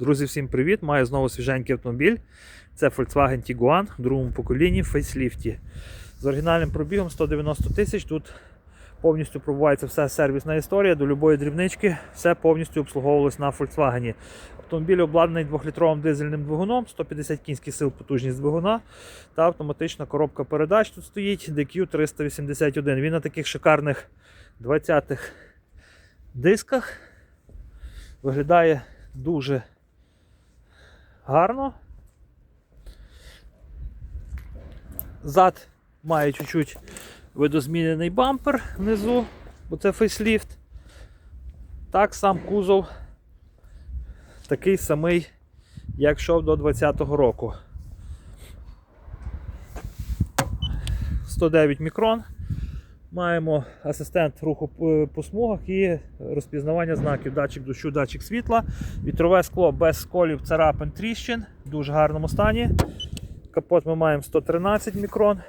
Друзі, всім привіт! Маю знову свіженький автомобіль. Це Volkswagen Tiguan в другому поколінні в фейсліфті. З оригінальним пробігом 190 тисяч. Тут повністю пробувається вся сервісна історія до любої дрібнички. Все повністю обслуговувалось на Volkswagen. Автомобіль обладнаний 2-літровим дизельним двигуном, 150 кінських сил потужність двигуна та автоматична коробка передач тут стоїть DQ381. Він на таких шикарних 20-х дисках. Виглядає дуже гарно. Зад має чуть-чуть видозмінений бампер внизу, бо це фейсліфт. Так сам кузов такий самий, як йшов до 2020 року. 109 мікрон. Маємо асистент руху по смугах і розпізнавання знаків, датчик дощу, датчик світла, вітрове скло без сколів, царапин, тріщин, в дуже гарному стані. Капот ми маємо 113 мікрон.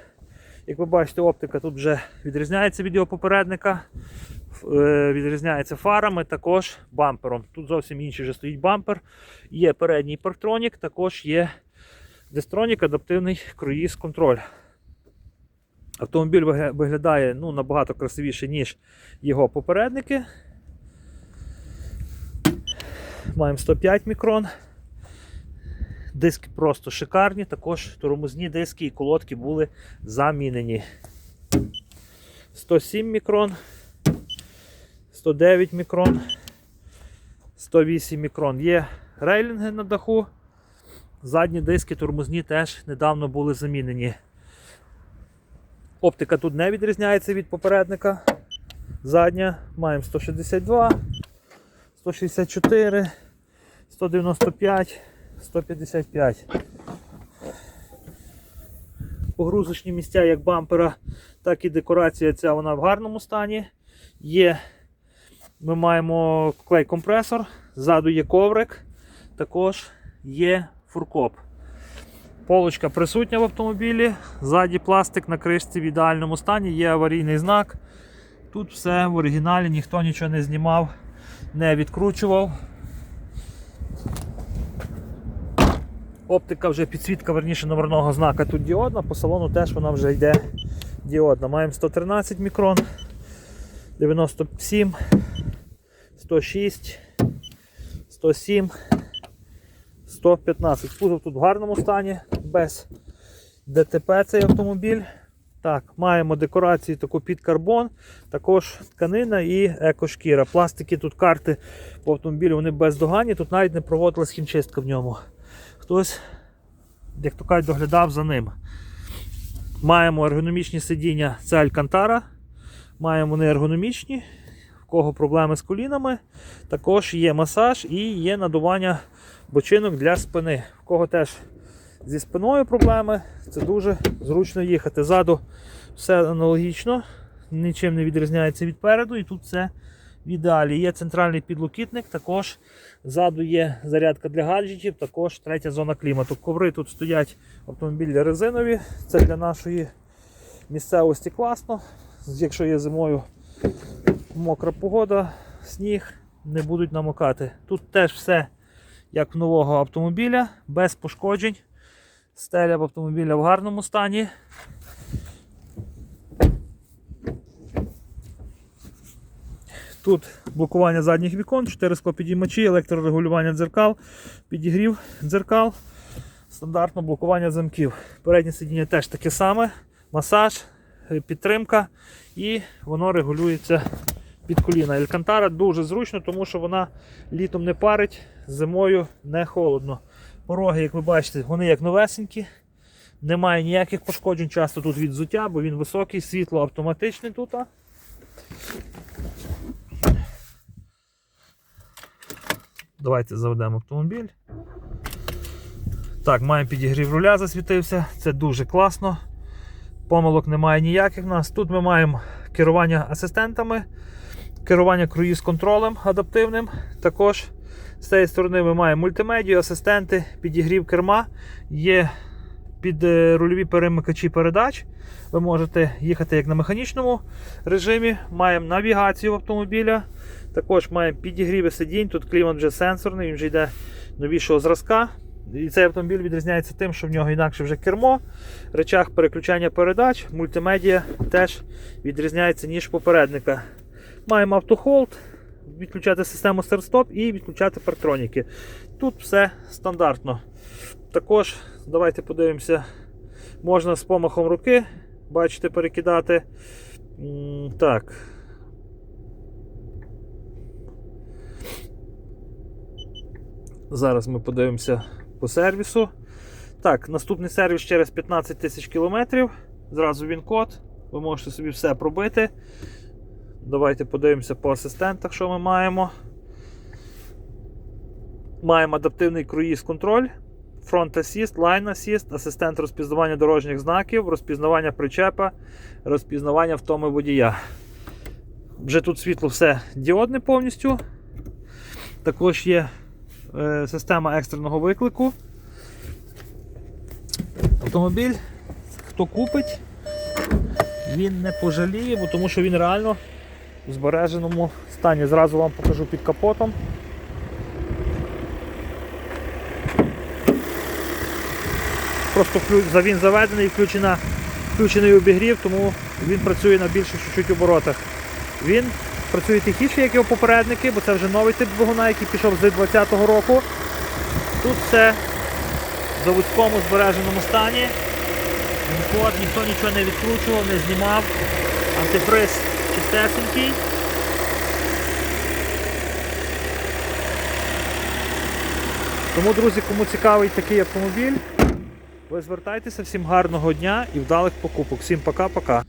Як ви бачите, оптика тут вже відрізняється від його попередника. Е, Відрізняється фарами, також бампером. Тут зовсім інший вже стоїть бампер. Є передній парктронік, також є дистронік, адаптивний круїз контроль. Автомобіль виглядає ну, набагато красивіше, ніж його попередники. Маємо 105 мікрон. Диски просто шикарні, також тормозні диски і колодки були замінені. 107 мікрон, 109 мікрон, 108 мікрон. Є рейлінги на даху. Задні диски тормозні теж недавно були замінені. Оптика тут не відрізняється від попередника. Задня маємо 162, 164, 195, 155. Погрузочні місця як бампера, так і декорація ця вона в гарному стані. Є, ми маємо клей-компресор, ззаду є коврик, також є фуркоп. Полочка присутня в автомобілі, ззаді пластик на кришці в ідеальному стані, є аварійний знак. Тут все в оригіналі, ніхто нічого не знімав, не відкручував. Оптика вже підсвітка верніше номерного знака тут діодна, по салону теж вона вже йде діодна. Маємо 113 мікрон, 97, 106, 107. 115. Кузов тут в гарному стані, без ДТП цей автомобіль. Так, маємо декорації таку під карбон, також тканина і екошкіра. Пластики тут карти по автомобілю вони бездоганні, тут навіть не проводилась хімчистка в ньому. Хтось, як то кажуть, доглядав за ним. Маємо ергономічні сидіння, це Алькантара. Маємо вони ергономічні, кого проблеми з колінами. Також є масаж і є надування бочинок для спини. В кого теж зі спиною проблеми, це дуже зручно їхати. Ззаду все аналогічно, нічим не відрізняється від переду, і тут все в ідеалі. Є центральний підлокітник, також ззаду є зарядка для гаджетів, також третя зона клімату. Коври тут стоять автомобілі резинові, це для нашої місцевості класно. Якщо є зимою мокра погода, сніг не будуть намокати. Тут теж все як в нового автомобіля, без пошкоджень. Стеля в автомобіля в гарному стані. Тут блокування задніх вікон, 4 склопідіймачі, електрорегулювання дзеркал, підігрів дзеркал, стандартно блокування замків. Переднє сидіння теж таке саме, масаж, підтримка і воно регулюється під коліна. Елькантара дуже зручно, тому що вона літом не парить, зимою не холодно. Пороги, як ви бачите, вони як новесенькі. Немає ніяких пошкоджень, часто тут від взуття, бо він високий, світло автоматичне тут. Давайте заведемо автомобіль. Так, маємо підігрів руля, засвітився. Це дуже класно. Помилок немає ніяких в нас. Тут ми маємо керування асистентами, керування круїз-контролем адаптивним. Також з цієї сторони ми маємо мультимедію, асистенти, підігрів керма. Є під е, рульові перемикачі передач. Ви можете їхати як на механічному режимі. Маємо навігацію автомобіля. Також маємо підігріви сидінь. Тут клімат вже сенсорний, він вже йде новішого зразка. І цей автомобіль відрізняється тим, що в нього інакше вже кермо, речах переключання передач, мультимедіа теж відрізняється ніж попередника. Маємо автохолд, відключати систему старт-стоп і відключати партроніки. Тут все стандартно. Також давайте подивимося, можна з помахом руки, бачите, перекидати. Так. Зараз ми подивимося по сервісу. Так, наступний сервіс через 15 тисяч кілометрів. Зразу він код. Ви можете собі все пробити. Давайте подивимося по асистентах, що ми маємо. Маємо адаптивний круїз контроль, Front Assist, Line Assist, асистент розпізнавання дорожніх знаків, розпізнавання причепа, розпізнавання втоми водія. Вже тут світло все діодне повністю. Також є е, система екстреного виклику. Автомобіль, хто купить, він не пожаліє, бо тому що він реально в збереженому стані. Зразу вам покажу під капотом. Просто він заведений, включена, включений обігрів, тому він працює на більших чуть-чуть оборотах. Він працює тихіше, як його попередники, бо це вже новий тип двигуна, який пішов з 2020 року. Тут все в заводському збереженому стані. Код, ніхто нічого не відкручував, не знімав. Антифриз чистесенький. Тому, друзі, кому цікавий такий автомобіль, ви звертайтеся, всім гарного дня і вдалих покупок. Всім пока-пока.